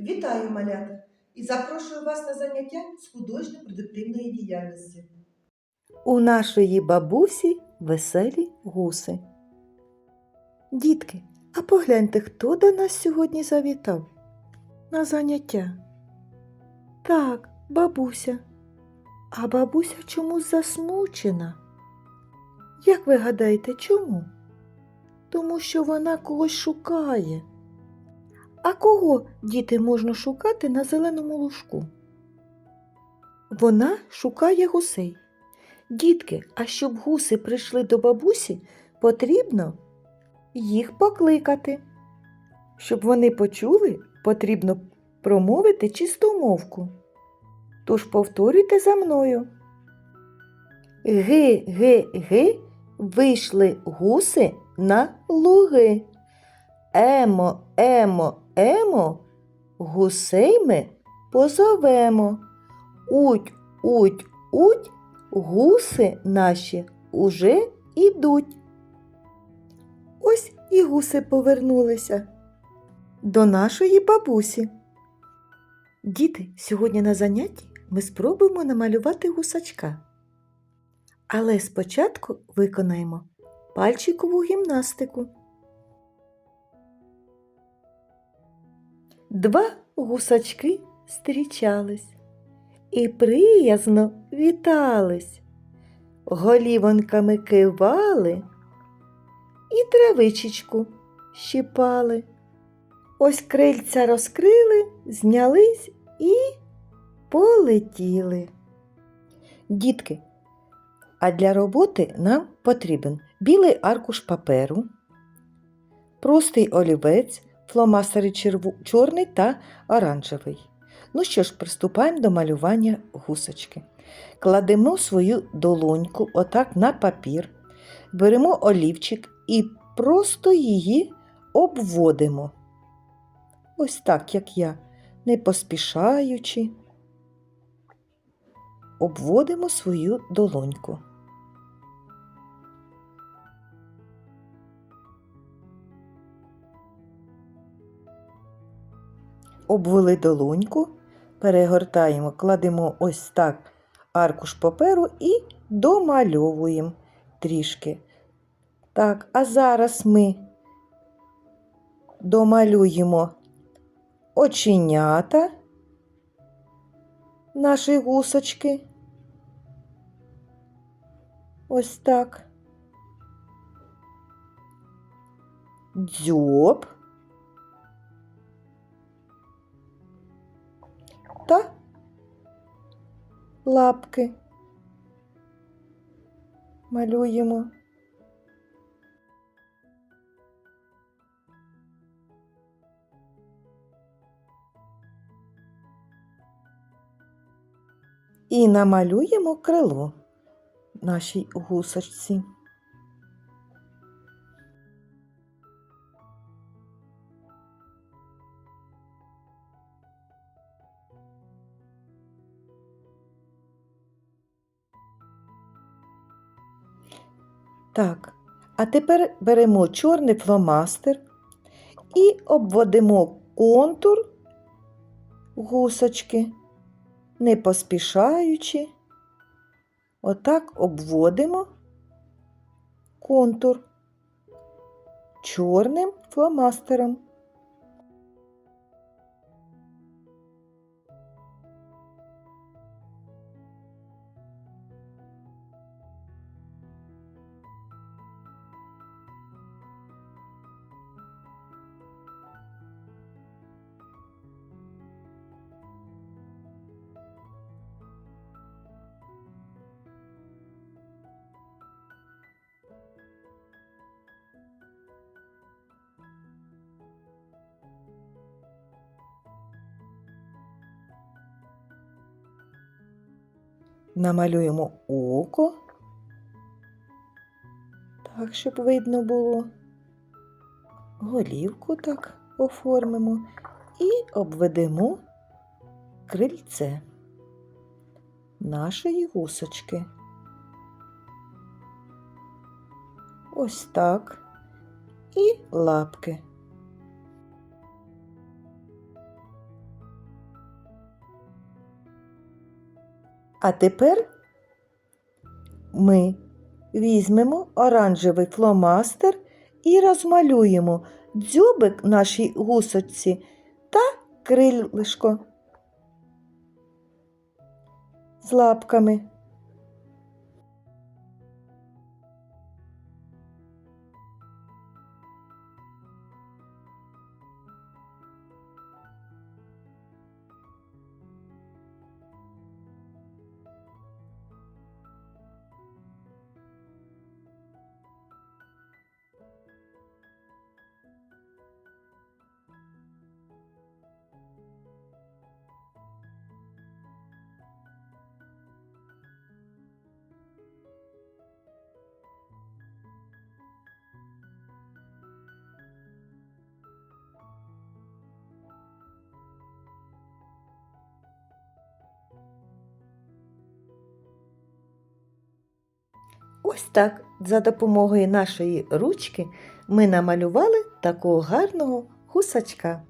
Вітаю, малята! І запрошую вас на заняття з художньо-продуктивної діяльності. У нашої бабусі веселі гуси. Дітки, а погляньте, хто до нас сьогодні завітав? На заняття. Так, бабуся. А бабуся чомусь засмучена. Як ви гадаєте, чому? Тому що вона когось шукає. А кого, діти, можна шукати на зеленому лужку? Вона шукає гусей. Дітки, а щоб гуси прийшли до бабусі, потрібно їх покликати. Щоб вони почули, потрібно промовити чистомовку. Тож повторюйте за мною. Ги, ги, ги, вийшли гуси на луги. Емо, емо, емо, гусей ми позовемо. Уть, уть, уть, гуси наші уже ідуть. Ось і гуси повернулися до нашої бабусі. Діти, сьогодні на занятті ми спробуємо намалювати гусачка. Але спочатку виконаємо пальчикову гімнастику. Два гусачки зустрічались і приязно вітались, голівонками кивали і травичечку щипали. Ось крильця розкрили, знялись і полетіли. Дітки, а для роботи нам потрібен білий аркуш паперу, простий олівець, фломастери черву- чорний та оранжевий. Ну що ж, приступаємо до малювання гусочки. Кладемо свою долоньку отак на папір, беремо олівчик і просто її обводимо. Ось так, як я, не поспішаючи, обводимо свою долоньку. Обвели долоньку, перегортаємо, кладемо ось так аркуш паперу і домальовуємо трішки. Так, а зараз ми домалюємо оченята нашої гусочки. Ось так. Дзьоб. Лапки малюємо. І намалюємо крило нашій гусочці. Так, а тепер беремо чорний фломастер і обводимо контур гусочки, не поспішаючи. Отак обводимо контур чорним фломастером. Намалюємо око, так, щоб видно було. Голівку так оформимо і обведемо крильце нашої гусочки. Ось так. І лапки. А тепер ми візьмемо оранжевий фломастер і розмалюємо дзьобик нашій гусочці та крилишко з лапками. Ось так, за допомогою нашої ручки, ми намалювали такого гарного гусачка.